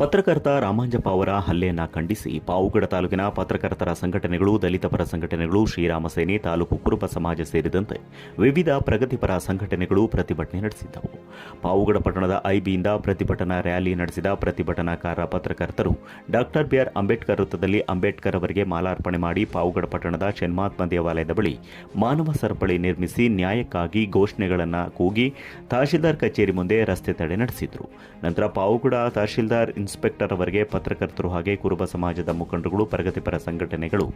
ಪತ್ರಕರ್ತ ರಾಮಾಂಜಪ್ಪ ಅವರ ಹಲ್ಲೆಯನ್ನ ಖಂಡಿಸಿ ಪಾವುಗಡ ತಾಲೂಕಿನ ಪತ್ರಕರ್ತರ ಸಂಘಟನೆಗಳು, ದಲಿತ ಪರ ಸಂಘಟನೆಗಳು, ಶ್ರೀರಾಮ ಸೇನೆ, ತಾಲೂಕು ಕುರುಬ ಸಮಾಜ ಸೇರಿದಂತೆ ವಿವಿಧ ಪ್ರಗತಿಪರ ಸಂಘಟನೆಗಳು ಪ್ರತಿಭಟನೆ ನಡೆಸಿದ್ದವು. ಪಾವುಗಡ ಪಟ್ಟಣದ ಐಬಿಯಿಂದ ಪ್ರತಿಭಟನಾ ರ್ಯಾಲಿ ನಡೆಸಿದ ಪ್ರತಿಭಟನಾಕಾರ ಪತ್ರಕರ್ತರು ಡಾಕ್ಟರ್ ಬಿಆರ್ ಅಂಬೇಡ್ಕರ್ ವೃತ್ತದಲ್ಲಿ ಅಂಬೇಡ್ಕರ್ ಅವರಿಗೆ ಮಾಲಾರ್ಪಣೆ ಮಾಡಿ ಪಾವುಗಡ ಪಟ್ಟಣದ ಶನ್ಮಾತ್ಮ ದೇವಾಲಯದ ಬಳಿ ಮಾನವ ಸರಪಳಿ ನಿರ್ಮಿಸಿ ನ್ಯಾಯಕ್ಕಾಗಿ ಘೋಷಣೆಗಳನ್ನು ಕೂಗಿ ತಹಶೀಲ್ದಾರ್ ಕಚೇರಿ ಮುಂದೆ ರಸ್ತೆ ತಡೆ ನಡೆಸಿದರು. ನಂತರ ಪಾವುಗಡ ತಹಶೀಲ್ದಾರ್ ಇನ್ಸ್ಪೆಕ್ಟರ್ ಅವರಿಗೆ ಪತ್ರಕರ್ತರು ಹಾಗೆ ಕುರುಬ ಸಮಾಜದ ಮುಖಂಡರುಗಳು, ಪ್ರಗತಿಪರ ಸಂಘಟನೆಗಳು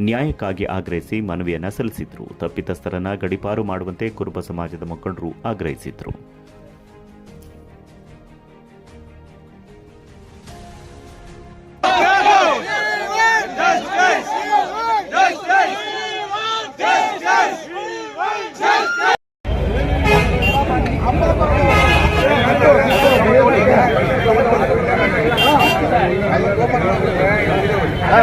ನ್ಯಾಯಕ್ಕಾಗಿ ಆಗ್ರಹಿಸಿ ಮನವಿಯನ್ನು ಸಲ್ಲಿಸಿದ್ರು. ತಪ್ಪಿತಸ್ಥರನ್ನ ಗಡಿಪಾರು ಮಾಡುವಂತೆ ಕುರುಬ ಸಮಾಜದ ಮುಖಂಡರು ಆಗ್ರಹಿಸಿದ್ರು.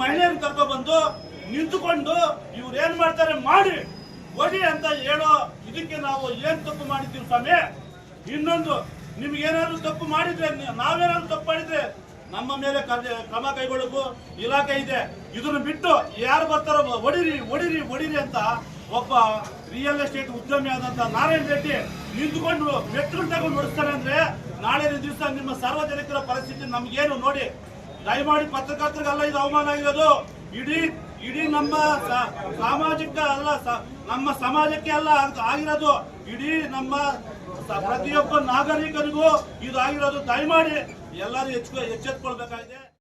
ಮಹಿಳೆಯರು ಕರ್ಕೊಬಂದು ನಿಂತುಕೊಂಡು ಇವ್ರು ಏನ್ ಮಾಡ್ತಾರೆ ಮಾಡಿ, ಕೊಡಿ ಅಂತ ಹೇಳೋ ಇದಕ್ಕೆ ನಾವು ಏನ್ ತಪ್ಪು ಮಾಡಿದ್ದೀವಿ ಸ್ವಾಮಿ? ಇನ್ನೊಂದು, ನಿಮ್ಗೆ ಏನಾದ್ರು ತಪ್ಪು ಮಾಡಿದ್ರೆ, ನಾವೇನಾದ್ರು ತಪ್ಪು ಮಾಡಿದ್ರೆ ನಮ್ಮ ಮೇಲೆ ಕ್ರಮ ಕೈಗೊಳ್ಳಬೇಕು ಇಲಾಖೆ ಇದೆ. ಇದನ್ನು ಬಿಟ್ಟು ಯಾರು ಬರ್ತಾರೋ ಒಡಿರಿ ಒಡಿರಿ ಒಡಿರಿ ಅಂತ ಒಬ್ಬ ರಿಯಲ್ ಎಸ್ಟೇಟ್ ಉದ್ಯಮಿ ಆದಂತ ನಾರಾಯಣ ರೆಡ್ಡಿ ನಿಂತುಕೊಂಡು ಮೆಟ್ಗಳು ತಗೊಂಡು ನಡೆಸ್ತಾರೆ ಅಂದ್ರೆ ನಾಳೆ ದಿವಸ ನಿಮ್ಮ ಸಾರ್ವಜನಿಕರ ಪರಿಸ್ಥಿತಿ ನಮ್ಗೇನು ನೋಡಿ ದಯಮಾಡಿ ಪತ್ರಕರ್ತರಿಗೆಲ್ಲ ಇದು ಅವಮಾನ ಆಗಿರೋದು. ಇಡೀ ಇಡೀ ನಮ್ಮ ಸಾಮಾಜಿಕ ಅಲ್ಲ ನಮ್ಮ ಸಮಾಜಕ್ಕೆ ಅಲ್ಲ ಆಗ್- ಆಗಿರೋದು. ಇಡೀ ನಮ್ಮ ಪ್ರತಿಯೊಬ್ಬ ನಾಗರಿಕರಿಗೂ ಇದು ಆಗಿರೋದು. ದಯಮಾಡಿ ಎಲ್ಲರೂ ಎಚ್ಚೆತ್ಕೊಳ್ಬೇಕಾಗಿದೆ.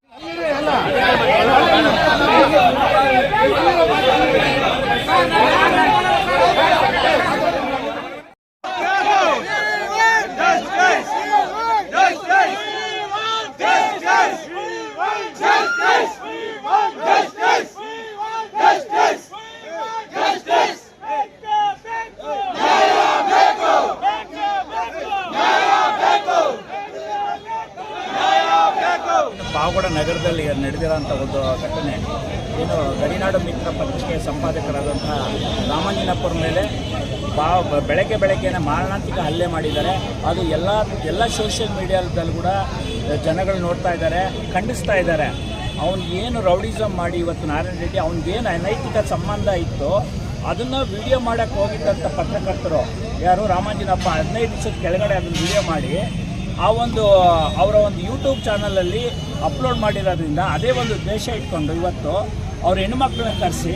ಪಾವಗಡ ನಗರದಲ್ಲಿ ನಡೆದಿರೋಂಥ ಒಂದು ಘಟನೆ. ಏನು ಗಡಿನಾಡು ಮಿತ್ರ ಪತ್ರಿಕೆ ಸಂಪಾದಕರಾದಂಥ ರಾಮಾಂಜನಪ್ಪರ ಮೇಲೆ ಬಾ, ಬೆಳಗ್ಗೆ ಬೆಳಗ್ಗೆನೆ ಮಾರಣಾಂತಿಕ ಹಲ್ಲೆ ಮಾಡಿದ್ದಾರೆ. ಅದು ಎಲ್ಲ ಎಲ್ಲ ಸೋಷಿಯಲ್ ಮೀಡಿಯಾದಲ್ಲಿ ಕೂಡ ಜನಗಳು ನೋಡ್ತಾ ಇದ್ದಾರೆ, ಖಂಡಿಸ್ತಾ ಇದ್ದಾರೆ. ಅವ್ನು ಏನು ರೌಡಿಸಮ್ ಮಾಡಿ ಇವತ್ತು ನಾರಾಯಣ ರೆಡ್ಡಿ ಅವ್ನಿಗೇನು ಅನೈತಿಕ ಸಂಬಂಧ ಇತ್ತು ಅದನ್ನು ವಿಡಿಯೋ ಮಾಡೋಕ್ಕೆ ಹೋಗಿದ್ದಂಥ ಪತ್ರಕರ್ತರು ಯಾರು? ರಾಮಾಂಜಿನಪ್ಪ ಹದಿನೈದು ದಿವಸದ ಕೆಳಗಡೆ ಅದನ್ನು ವಿಡಿಯೋ ಮಾಡಿ ಆ ಒಂದು ಅವರ ಒಂದು ಯೂಟ್ಯೂಬ್ ಚಾನಲಲ್ಲಿ ಅಪ್ಲೋಡ್ ಮಾಡಿರೋದ್ರಿಂದ ಅದೇ ಒಂದು ದ್ವೇಷ ಇಟ್ಕೊಂಡು ಇವತ್ತು ಅವ್ರ ಹೆಣ್ಮಕ್ಳನ್ನ ಕರೆಸಿ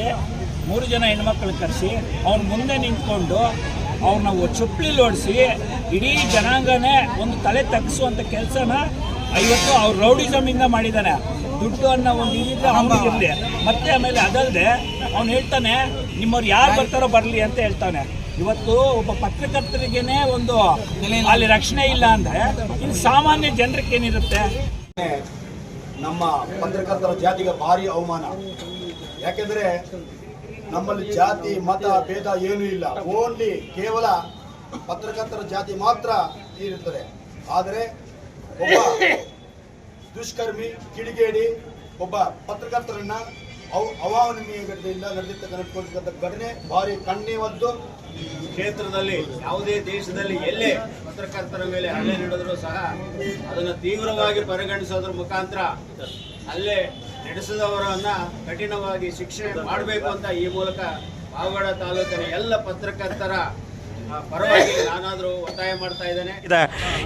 ಮೂರು ಜನ ಹೆಣ್ಮಕ್ಳನ್ನ ಕರೆಸಿ ಅವ್ರ ಮುಂದೆ ನಿಂತ್ಕೊಂಡು ಅವ್ರನ್ನ ಚುಪ್ಪಳಿ ಓಡಿಸಿ ಇಡೀ ಜನಾಂಗನೇ ಒಂದು ತಲೆ ತಗ್ಗಿಸುವಂಥ ಕೆಲಸನ ಇವತ್ತು ಅವ್ರು ರೌಡಿಸಮಿಂದ ಮಾಡಿದ್ದಾನೆ ದುಡ್ಡು ಅನ್ನೋ ಒಂದು ಇದಿದ್ರೆ ಅವನಿಗಿರಲಿ ಮತ್ತೆ ಆಮೇಲೆ ಅದಲ್ಲದೆ ಅವ್ನು ಹೇಳ್ತಾನೆ ನಿಮ್ಮವ್ರು ಯಾರು ಬರ್ತಾರೋ ಬರಲಿ ಅಂತ ಹೇಳ್ತಾನೆ. ಇವತ್ತು ಒಬ್ಬ ಪತ್ರಕರ್ತರಿಗೇನೆ ಒಂದು ಅಲ್ಲಿ ರಕ್ಷಣೆ ಇಲ್ಲ ಅಂದ್ರೆ ಇನ್ನು ಸಾಮಾನ್ಯ ಜನರಿಗೆ ಏನಿರುತ್ತೆ? ನಮ್ಮ ಪತ್ರಕರ್ತರ ಜಾತಿಗೆ ಭಾರಿ ಅವಮಾನ. ಯಾಕೆಂದ್ರೆ ನಮ್ಮಲ್ಲಿ ಜಾತಿ ಮತ ಭೇದ ಏನೂ ಇಲ್ಲ. ಓನ್ಲಿ ಕೇವಲ ಪತ್ರಕರ್ತರ ಜಾತಿ ಮಾತ್ರ ಇರುತ್ತದೆ. ಆದರೆ ಒಬ್ಬ ದುಷ್ಕರ್ಮಿ ಕಿಡಿಗೇಡಿ ಒಬ್ಬ ಪತ್ರಕರ್ತರನ್ನ ಅವ ಅವಾವನೀಯತೆಯಿಂದ ನಡೆದಿರ್ತಕ್ಕಂಥ ಘಟನೆ ಭಾರಿ ಕಣ್ಣೀವದ್ದು ಕ್ಷೇತ್ರದಲ್ಲಿ ಯಾವುದೇ ದೇಶದಲ್ಲಿ ಎಲ್ಲೇ ಪತ್ರಕರ್ತರ ಮೇಲೆ ಹಲ್ಲೆ ನಡೆದರೂ ಸಹ ಅದನ್ನು ತೀವ್ರವಾಗಿ ಪರಿಗಣಿಸೋದ್ರ ಮುಖಾಂತರ ಅಲ್ಲೇ ನಡೆಸಿದವರನ್ನ ಕಠಿಣವಾಗಿ ಶಿಕ್ಷೆ ಮಾಡಬೇಕು ಅಂತ ಈ ಮೂಲಕ ಪಾವಗಡ ತಾಲೂಕಿನ ಎಲ್ಲ ಪತ್ರಕರ್ತರ ಇದೆ.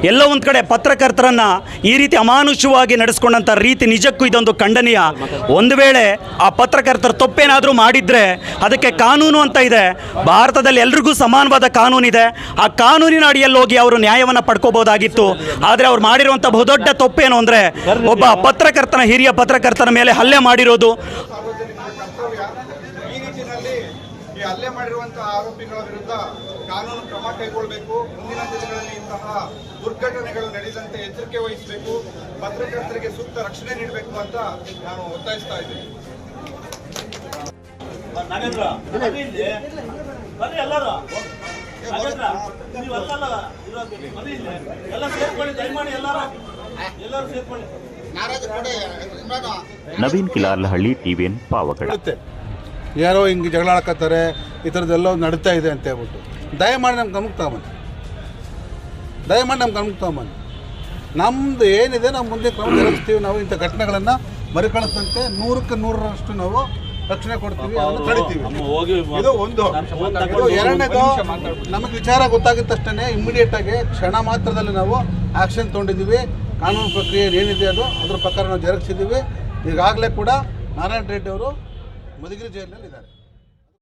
ಎಲ್ಲ ಒಂದು ಕಡೆ ಪತ್ರಕರ್ತರನ್ನ ಈ ರೀತಿ ಅಮಾನುಷವಾಗಿ ನಡೆಸ್ಕೊಂಡಂಥ ರೀತಿ ನಿಜಕ್ಕೂ ಇದೊಂದು ಖಂಡನೀಯ. ಒಂದು ವೇಳೆ ಆ ಪತ್ರಕರ್ತರ ತಪ್ಪೇನಾದರೂ ಮಾಡಿದ್ರೆ ಅದಕ್ಕೆ ಕಾನೂನು ಅಂತ ಇದೆ. ಭಾರತದಲ್ಲಿ ಎಲ್ರಿಗೂ ಸಮಾನವಾದ ಕಾನೂನಿದೆ ಆ ಕಾನೂನಿನ ಅಡಿಯಲ್ಲಿ ಹೋಗಿ ಅವರು ನ್ಯಾಯವನ್ನು ಪಡ್ಕೋಬಹುದಾಗಿತ್ತು. ಆದರೆ ಅವ್ರು ಮಾಡಿರುವಂಥ ಬಹುದೊಡ್ಡ ತಪ್ಪೇನು ಅಂದರೆ ಒಬ್ಬ ಪತ್ರಕರ್ತನ ಹಿರಿಯ ಪತ್ರಕರ್ತನ ಮೇಲೆ ಹಲ್ಲೆ ಮಾಡಿರೋದು ಈ ನಿಟ್ಟಿನಲ್ಲಿ ಈ ಹಲ್ಲೆ ಮಾಡಿರುವಂತಹ ಆರೋಪಿಗಳ ವಿರುದ್ಧ ಕಾನೂನು ಕ್ರಮ ಕೈಗೊಳ್ಳಬೇಕು. ಮುಂದಿನ ದಿನಗಳಲ್ಲಿ ಇಂತಹ ದುರ್ಘಟನೆಗಳು ನಡೆದಂತೆ ಎಚ್ಚರಿಕೆ ವಹಿಸಬೇಕು. ಪತ್ರಕರ್ತರಿಗೆ ಸೂಕ್ತ ರಕ್ಷಣೆ ನೀಡಬೇಕು ಅಂತ ನಾನು ಒತ್ತಾಯಿಸ್ತಾ ಇದ್ದೀನಿ. ನವೀನ್ ಕಿಲಾರ್ಲಹಳ್ಳಿ ಟಿವಿಎನ್ ಪಾವಗಡ. ಯಾರೋ ಹಿಂಗೆ ಜಗಳ ಹಾಕತ್ತಾರೆ ಈ ಥರದ್ದೆಲ್ಲ ನಡೀತಾ ಇದೆ ಅಂತ ಹೇಳ್ಬಿಟ್ಟು. ದಯಮಾಡಿ ನಮ್ಮ ಗಮನಕ್ಕೆ ತಗೊಂಬನ್ನಿ. ದಯಮಾಡಿ ನಮ್ಮ ಗಮನಕ್ಕೆ ತಗೊಂಬನ್ನಿ. ನಮ್ಮದು ಏನಿದೆ ನಾವು ಮುಂದೆ ಕ್ರಮ ಜರುಗಿಸ್ತೀವಿ. ನಾವು ಇಂಥ ಘಟನೆಗಳನ್ನು ಮರುಕಳಿಸಂತೆ ನೂರಕ್ಕೆ ನೂರರಷ್ಟು ನಾವು ರಕ್ಷಣೆ ಕೊಡ್ತೀವಿ ಅದನ್ನು ತಡಿತೀವಿ. ಇದು ಒಂದು. ಇದು ಎರಡನೇದು ನಮಗೆ ವಿಚಾರ ಗೊತ್ತಾಗಿದ ತಕ್ಷಣ ಇಮಿಡಿಯೇಟ್ ಆಗಿ ಕ್ಷಣ ಮಾತ್ರದಲ್ಲಿ ನಾವು ಆಕ್ಷನ್ ತೊಗೊಂಡಿದ್ದೀವಿ. ಕಾನೂನು ಪ್ರಕ್ರಿಯೆ ಏನಿದೆ ಅದು ಅದ್ರ ಪ್ರಕಾರ ನಾವು ಜರುಗಿಸಿದ್ದೀವಿ. ಈಗಾಗಲೇ ಕೂಡ ನಾರಾಯಣ ರೆಡ್ಡಿ ಅವರು ಮಧುಗಿರಿ ಜೈಲಿನಲ್ಲಿ ಇದ್ದಾರೆ